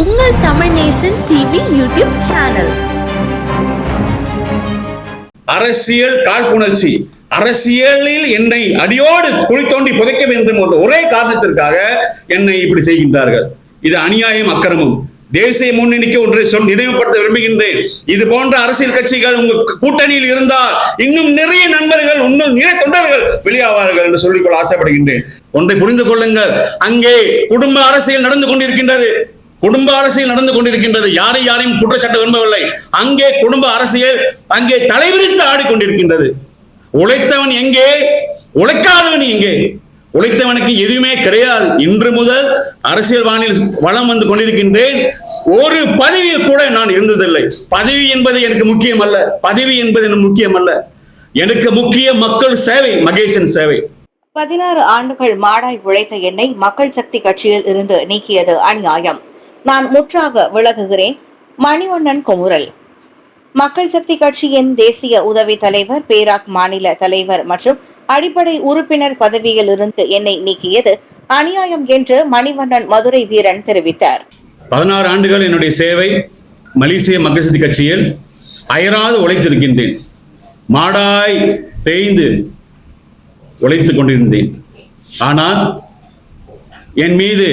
உங்கள் Tamil Nesan TV YouTube channel அரசியல் காழ்ப்புணர்ச்சி. அரசியலில் என்னை அடியோடு குழி தோண்டி புதைக்க வேண்டும் என்ற ஒரே காரணத்திற்காக என்னை இப்படி செய்கின்றார்கள். இது அநியாயம் அக்கிரமம். தேசிய முன்னணிக்கு ஒன்றை சொல் நினைவுபடுத்த விரும்புகின்றேன். இது போன்ற அரசியல் கட்சிகள் உங்க கூட்டணியில் இருந்தால் இன்னும் நிறைய நண்பர்கள் இன்னும் நிறைய தொண்டர்கள் வெளியாவார்கள் என்று சொல்லிக்கொள்ள ஆசைப்படுகின்றேன். ஒன்றை புரிந்து கொள்ளுங்கள். அங்கே குடும்ப அரசியல் நடந்து கொண்டிருக்கின்றது. குடும்ப அரசியல் நடந்து கொண்டிருக்கின்றது. யாரை யாரையும் குற்றச்சாட்டு விரும்பவில்லை. அங்கே குடும்ப அரசியல் அங்கே தலைவிரித்து ஆடிக்கொண்டிருக்கின்றது. உழைத்தவன் எங்கே? உழைக்காதவன் எங்கே? உழைத்தவனுக்கு எதுவுமே கிடையாது. இன்று முதல் அரசியல் வானில் வளம் வந்து கொண்டிருக்கின்றேன். ஒரு பதவியில் கூட நான் இருந்ததில்லை. பதவி என்பது எனக்கு முக்கியம் அல்ல பதவி என்பது எனக்கு முக்கியம் அல்ல எனக்கு முக்கிய மக்கள் சேவை மகேசன் சேவை. பதினாறு ஆண்டுகள் மாடாய் உழைத்த என்னை மக்கள் சக்தி கட்சியில் இருந்து நீக்கியது அநியாயம். நான் முற்றாக விலகுகிறேன். மணிவண்ணன் குமுறல். மக்கள் சக்தி கட்சியின் தேசிய உதவி தலைவர் பேராக் மாநில தலைவர் மற்றும் அடிப்படை உறுப்பினர் பதவியில் இருந்து என்னை நீக்கியது அநியாயம் என்று மணிவண்ணன் மதுரை வீரன் தெரிவித்தார். பதினாறு ஆண்டுகள் என்னுடைய சேவை மலேசிய மக்கள் சக்தி கட்சியில் அயராது உழைத்திருக்கின்றேன். மாடாய் தேய்ந்து உழைத்துக் கொண்டிருந்தேன். ஆனால் என் மீது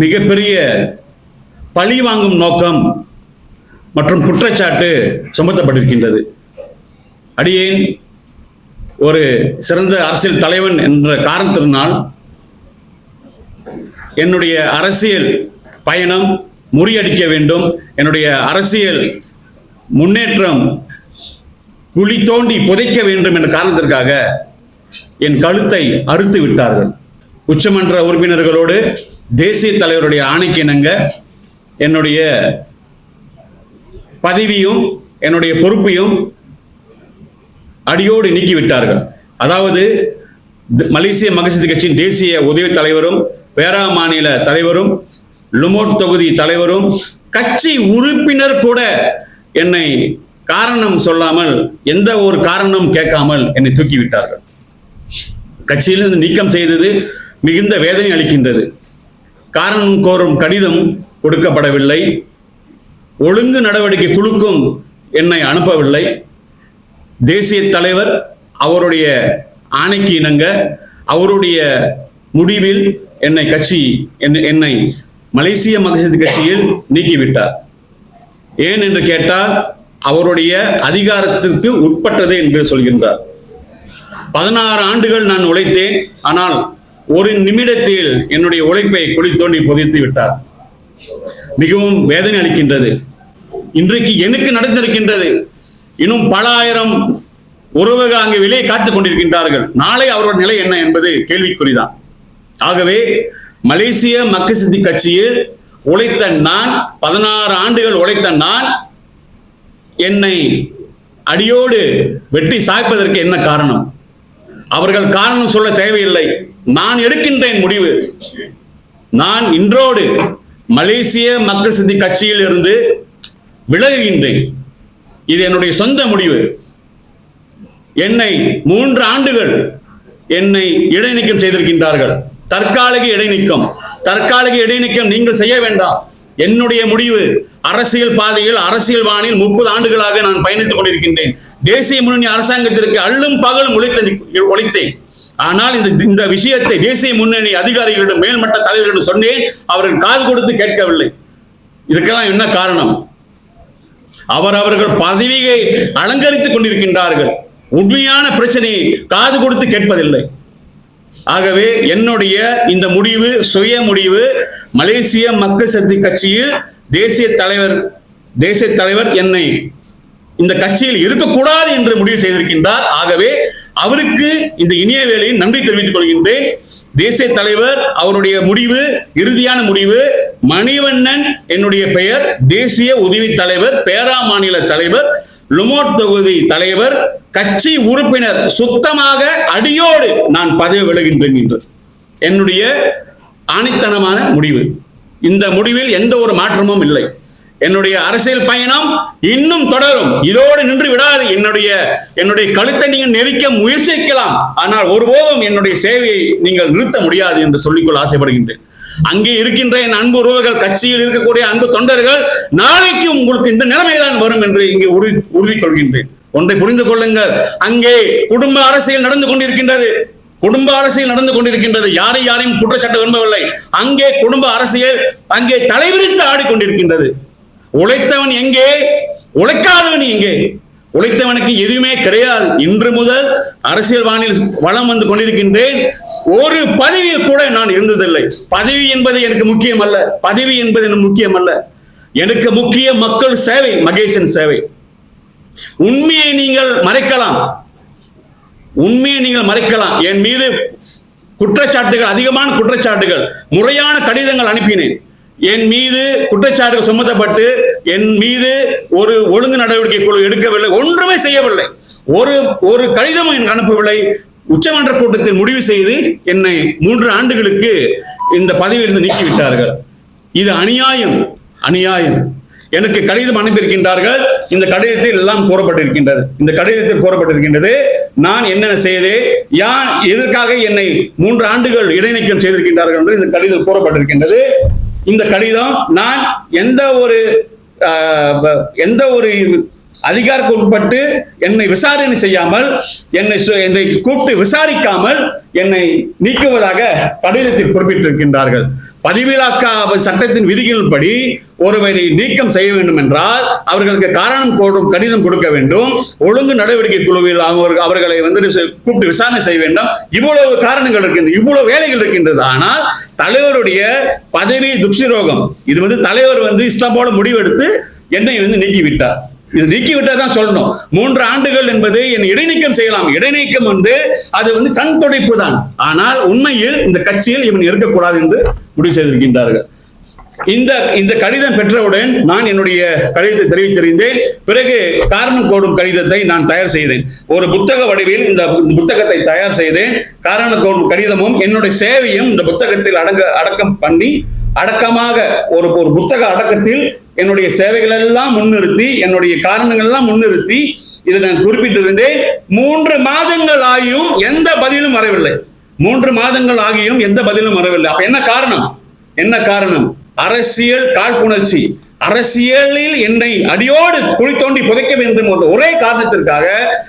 மிகப்பெரிய பழி வாங்கும் நோக்கம் மற்றும் குற்றச்சாட்டு சுமத்தப்பட்டிருக்கின்றது. அடியேன் ஒரு சிறந்த அரசியல் தலைவன் என்ற காரணத்தினால் என்னுடைய அரசியல் பயணம் முறியடிக்க வேண்டும். என்னுடைய அரசியல் முன்னேற்றம் குழி தோண்டி புதைக்க வேண்டும் என்ற காரணத்திற்காக என் கழுத்தை அறுத்து விட்டார்கள். உச்சமன்ற உறுப்பினர்களோடு தேசிய தலைவருடைய ஆணைக்கிணங்க என்னுடைய பதவியும் என்னுடைய பொறுப்பையும் அடியோடு நீக்கிவிட்டார்கள். அதாவது மலேசிய மகசித் கட்சியின் தேசிய உதவி தலைவரும் பேரா மாநில தலைவரும் லுமோட் தொகுதி தலைவரும் கட்சி உறுப்பினர் கூட என்னை காரணம் சொல்லாமல் எந்த ஒரு காரணம் கேட்காமல் என்னை தூக்கிவிட்டார்கள். கட்சியிலிருந்து நீக்கம் செய்தது மிகுந்த வேதனை அளிக்கின்றது. காரணம் கோரும் கடிதம் கொடுக்கப்படவில்லை. ஒழுங்கு நடவடிக்கை குழுக்கும் என்னை அனுப்பவில்லை. தேசிய தலைவர் அவருடைய ஆணைக்கு இணங்க அவருடைய முடிவில் என்னை கட்சி என்னை- என்னை மலேசிய மகசதி கட்சியில் நீக்கிவிட்டார். ஏன் என்று கேட்டால் அவருடைய அதிகாரத்திற்கு உட்பட்டது என்று சொல்கின்றார். பதினாறு ஆண்டுகள் நான் உழைத்தேன் ஆனால் ஒரு நிமிடத்தில் என்னுடைய உழைப்பை குழி தோண்டி புதைத்து விட்டார். மிகவும் வேதனை அளிக்கின்றது. இன்றைக்கு எனக்கு நடந்திருக்கின்றது. இன்னும் பல ஆயிரம் உறவுகள் அங்கே வெளியே காத்துக் கொண்டிருக்கின்றார்கள். நாளை அவரோட நிலை என்ன என்பது கேள்விக்குறிதான். ஆகவே மலேசிய மக்கள் சக்தி கட்சியில் உழைத்த நான் பதினாறு ஆண்டுகள் உழைத்த நான் என்னை அடியோடு வெட்டி சாய்ப்பதற்கு என்ன காரணம்? அவர்கள் காரணம் சொல்ல தேவையில்லை. நான் எடுக்கின்றேன் முடிவு. நான் இன்றோடு மலேசிய மக்கள் சந்தி கட்சியில் இருந்து விலகுகின்றேன். இது என்னுடைய சொந்த முடிவு. என்னை மூன்று ஆண்டுகள் என்னை இடைநீக்கம் செய்திருக்கின்றார்கள். தற்காலிக இடைநீக்கம். தற்காலிக இடைநீக்கம் நீங்கள் செய்ய வேண்டாம். என்னுடைய முடிவு அரசியல் பாதையில் அரசியல் வானில் முப்பது ஆண்டுகளாக நான் பயணித்துக் கொண்டிருக்கின்றேன். தேசிய முன்னணி அரசாங்கத்திற்கு அள்ளும் பகலும் உழைத்த உழைத்தேன் ஆனால் இந்த இந்த விஷயத்தை தேசிய முன்னணி அதிகாரிகளிடம் மேல்மட்ட தலைவர்களிடம் சொன்னேன். அவர்கள் காது கொடுத்து கேட்கவில்லை. இதுக்கெல்லாம் என்ன காரணம்? அவர் அவர்கள் பதவியை அலங்கரித்துக் கொண்டிருக்கின்றார்கள். உண்மையான பிரச்சனையை காது கொடுத்து கேட்பதில்லை. ஆகவே என்னுடைய இந்த முடிவு சுய முடிவு மலேசிய மக்கள் சக்தி கட்சியில் தேசிய தலைவர் தேசிய தலைவர் என்னை இந்த கட்சியில் இருக்கக்கூடாது என்று முடிவு செய்திருக்கின்றார். ஆகவே அவருக்கு இந்த இனிய வேலையை நன்றி தெரிவித்துக் கொள்கின்றேன். தேசிய தலைவர் அவருடைய முடிவு இறுதியான முடிவு மணிவண்ணன் என்னுடைய பெயர் தேசிய உதவி தலைவர் பேரா மாநில தலைவர் லுமோட் தொகுதி தலைவர் கட்சி உறுப்பினர் சுத்தமாக அடியோடு நான் பதவி விலகின்றேன் என்று. என்னுடைய ஆணித்தனமான முடிவு. இந்த முடிவில் எந்த ஒரு மாற்றமும் இல்லை. என்னுடைய அரசியல் பயணம் இன்னும் தொடரும். இதோடு நின்று விடாது. என்னுடைய என்னுடைய கழுத்தை நீங்கள் நெரிக்க முயற்சிக்கலாம். ஆனால் ஒருபோதும் என்னுடைய சேவையை நீங்கள் நிறுத்த முடியாது என்று சொல்லிக்கொள்ள ஆசைப்படுகின்றேன். அங்கே இருக்கின்ற என் அன்பு உறவுகள் கட்சியில் இருக்கக்கூடிய அன்பு தொண்டர்கள் நாளைக்கு உங்களுக்கு இந்த நிலைமைதான் வரும் என்று இங்கே உறுதி உறுதி கொள்கின்றேன் ஒன்றை புரிந்து கொள்ளுங்கள். அங்கே குடும்ப அரசியல் நடந்து கொண்டிருக்கின்றது. குடும்ப அரசியல் நடந்து கொண்டிருக்கின்றது. யாரை யாரையும் குற்றச்சாட்டு விரும்பவில்லை. அங்கே குடும்ப அரசியல் அங்கே தலைவிரித்து ஆடிக்கொண்டிருக்கின்றது. உழைத்தவன் எங்கே? உழைக்காதவன் எங்கே? உழைத்தவனுக்கு எதுவுமே கிடையாது. இன்று முதல் அரசியல் வானில் வளம் வந்து கொண்டிருக்கின்றேன். ஒரு பதவியில் கூட நான் இருந்ததில்லை. பதவி என்பது எனக்கு முக்கியம் அல்ல பதவி என்பது எனக்கு முக்கியம் அல்ல எனக்கு முக்கிய மக்கள் சேவை மகேசன் சேவை. உண்மையை நீங்கள் மறைக்கலாம். உண்மையை நீங்கள் மறைக்கலாம். என் மீது குற்றச்சாட்டுகள் அதிகமான குற்றச்சாட்டுகள் முறையான கடிதங்கள் அனுப்பினேன். என் மீது குற்றச்சாட்டுகள் சுமத்தப்பட்டு என் மீது ஒரு ஒழுங்கு நடவடிக்கை குழு எடுக்கவில்லை ஒன்றுமே செய்யவில்லை. ஒரு ஒரு கடிதமும் எனக்கு அனுப்பவில்லை. உச்சமன்ற கூட்டத்தில் முடிவு செய்து என்னை மூன்று ஆண்டுகளுக்கு இந்த பதவியிலிருந்து நீக்கிவிட்டார்கள். இது அநியாயம் அநியாயம். எனக்கு கடிதம் அனுப்பியிருக்கின்றார்கள். இந்த கடிதத்தில் எல்லாம் கூறப்பட்டிருக்கின்றது இந்த கடிதத்தில் கூறப்பட்டிருக்கின்றது நான் என்னென்ன செய்தேன்? யான் எதற்காக என்னை மூன்று ஆண்டுகள் இடைநீக்கம் செய்திருக்கின்றார்கள் என்று இந்த கடிதம் கூறப்பட்டிருக்கின்றது இந்த கடிதம் நான் எந்த ஒரு எந்த ஒரு அதிகாரிக்கு உட்பட்டு என்னை விசாரணை செய்யாமல் என்னை சு- என்னை கூப்பிட்டு விசாரிக்காமல் என்னை நீக்குவதாக கடிதத்தில் குறிப்பிட்டிருக்கின்றார்கள். பதிவிலாக்கா சட்டத்தின் விதிகளின்படி ஒருவரை நீக்கம் செய்ய வேண்டும் என்றால் அவர்களுக்கு காரணம் கோரும் கடிதம் கொடுக்க வேண்டும். ஒழுங்கு நடவடிக்கை குழுவில் அவர்கள் அவர்களை வந்து கூப்பிட்டு விசாரணை செய்ய வேண்டும். இவ்வளவு காரணங்கள் இருக்கின்றது இவ்வளவு வேலைகள் இருக்கின்றது. ஆனால் தலைவருடைய பதவி துப்சிரோகம் இது வந்து தலைவர் வந்து இஸ்லாமோட முடிவெடுத்து என்னை வந்து நீக்கிவிட்டார். இது நீக்கிவிட்டா தான் சொல்லணும். மூன்று ஆண்டுகள் என்பது என் இடைநீக்கம் செய்யலாம். இடைநீக்கம் வந்து அது வந்து கண் துடைப்பு தான் ஆனால் உண்மையில் இந்த கட்சியில் இவன் இருக்கக்கூடாது என்று முடிவு செய்திருக்கின்றார்கள். இந்த இந்த கடிதம் பெற்றவுடன் நான் என்னுடைய கடிதத்தை தெரிவித்திருந்தேன். பிறகு காரணம் கோடும் கடிதத்தை நான் தயார் செய்தேன். ஒரு புத்தக வடிவில் இந்த புத்தகத்தை தயார் செய்தேன். காரணம் கோடும் கடிதமும் என்னுடைய சேவையும் இந்த புத்தகத்தில் அடங்க அடக்கம் பண்ணி அடக்கமாக ஒரு ஒரு புத்தக அடக்கத்தில் என்னுடைய சேவைகள் எல்லாம் முன்னிறுத்தி என்னுடைய காரணங்கள் எல்லாம் முன்னிறுத்தி இதை நான் குறிப்பிட்டிருந்தேன். மூன்று மாதங்கள் ஆகியும் எந்த பதிலும் வரவில்லை. மூன்று மாதங்கள் ஆகியும் எந்த பதிலும் வரவில்லை. அப்ப என்ன காரணம்? என்ன காரணம்? அரசியல் காழ்ப்புணர்ச்சி. அரசியலில் என்னை அடியோடு குழி தோண்டி புதைக்க வேண்டும் என்ற ஒரே காரணத்திற்காக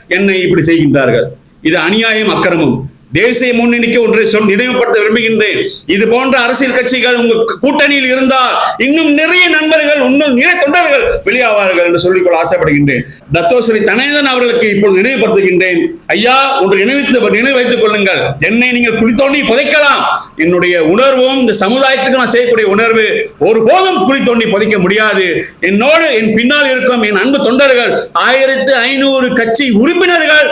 என்னை இப்படி செய்கின்றார்கள். இது அநியாயம் அக்கிரமம். தேசிய முன்னணிக்கு ஒன்றை சொல் நினைவுபடுத்த விரும்புகின்றேன். இது போன்ற அரசியல் கட்சிகள் உங்க கூட்டணியில் இருந்தால் இன்னும் நிறைய நண்பர்கள் இன்னும் நிறைய தொண்டர்கள் வெளியாவார்கள் என்று சொல்லிக்கொள்ள ஆசைப்படுகின்றேன். தத்தோஸ்ரீ தனேதன் அவர்களுக்கு இப்போது நினைவுபடுத்துகின்றேன். ஐயா ஒன்று நினைவித்து நினைவு வைத்துக் கொள்ளுங்கள். என்னை நீங்கள் குளித்தோண்டி புதைக்கலாம். என்னுடைய உணர்வும் இந்த சமுதாயத்துக்கு நான் செய்யக்கூடிய உணர்வு ஒருபோதும் குழி தோண்டி புதைக்க முடியாது. என்னோடு என் பின்னால் இருக்கும் என் அன்பு தொண்டர்கள் ஆயிரத்து ஐநூறு கட்சி உறுப்பினர்கள்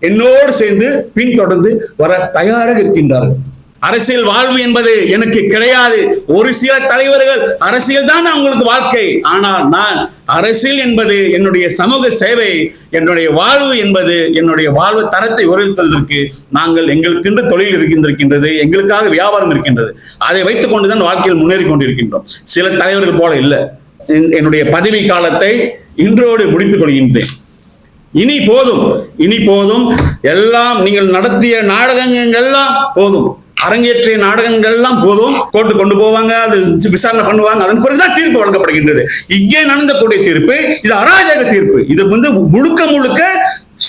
என்னோடு சேர்ந்து பின்தொடர்ந்து வர தயாராக இருக்கின்றார்கள். அரசியல் வாழ்வு என்பது எனக்கு கிடையாது. ஒரு சில தலைவர்கள் அரசியல் தான் அவங்களுக்கு வாழ்க்கை. ஆனால் நான் அரசியல் என்பது என்னுடைய சமூக சேவை என்னுடைய வாழ்வு என்பது என்னுடைய வாழ்வு தரத்தை உயர்த்துவதற்கு நாங்கள் எங்களுக்கென்று தொழில் இருக்கின்றிருக்கின்றது எங்களுக்காக வியாபாரம் இருக்கின்றது. அதை வைத்துக் கொண்டுதான் வாழ்க்கையில் முன்னேறி கொண்டிருக்கின்றோம். சில தலைவர்கள் போல இல்லை. என்- என்னுடைய பதவி காலத்தை இன்றோடு முடித்துக் கொள்கின்றேன். இனி போதும் இனி போதும். எல்லாம் நீங்கள் நடத்திய நாடகங்கள் எல்லாம் போதும். அரங்கேற்றிய நாடகங்கள் எல்லாம் போதும். கோர்ட்டு கொண்டு போவாங்க அது விசாரணை பண்ணுவாங்க. அதன் பிறகுதான் தீர்ப்பு வழங்கப்படுகின்றது. இங்கே நடந்தக்கூடிய தீர்ப்பு இது அராஜக தீர்ப்பு. இது வந்து முழுக்க முழுக்க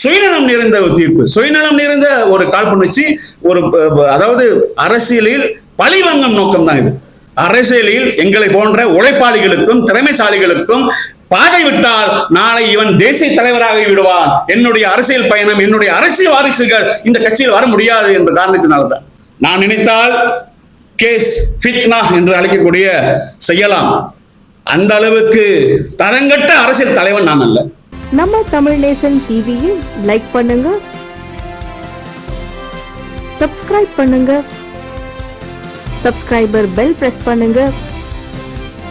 சுயநலம் நிறைந்த ஒரு தீர்ப்பு. சுயநலம் நிறைந்த ஒரு காழ்ப்புணர்ச்சி ஒரு அதாவது அரசியலில் பழிவாங்கும் நோக்கம் தான் இது. அரசியலில் எங்களை போன்ற உழைப்பாளிகளுக்கும் திறமைசாலிகளுக்கும் பாதை விட்டால் நாளை இவன் தேசிய தலைவராகி விடுவான். என்னுடைய அரசியல் பயணம் என்னுடைய அரசியல் வாரிசுகள் இந்த கட்சியில் வர முடியாது என்ற காரணத்தினால்தான். நான் நினைத்தால் கேஸ் ஃபிட்னா என்று அழைக்கக்கூடிய செய்யலாம். அந்த அளவுக்கு தரங்கட்ட அரசியல் தலைவன் நான் அல்ல. நம்ம தமிழ் நேசன் டிவியை லைக் பண்ணுங்க. சப்ஸ்கிரைப் பண்ணுங்க. சப்ஸ்கிரைபர் பெல் பிரஸ் பண்ணுங்க.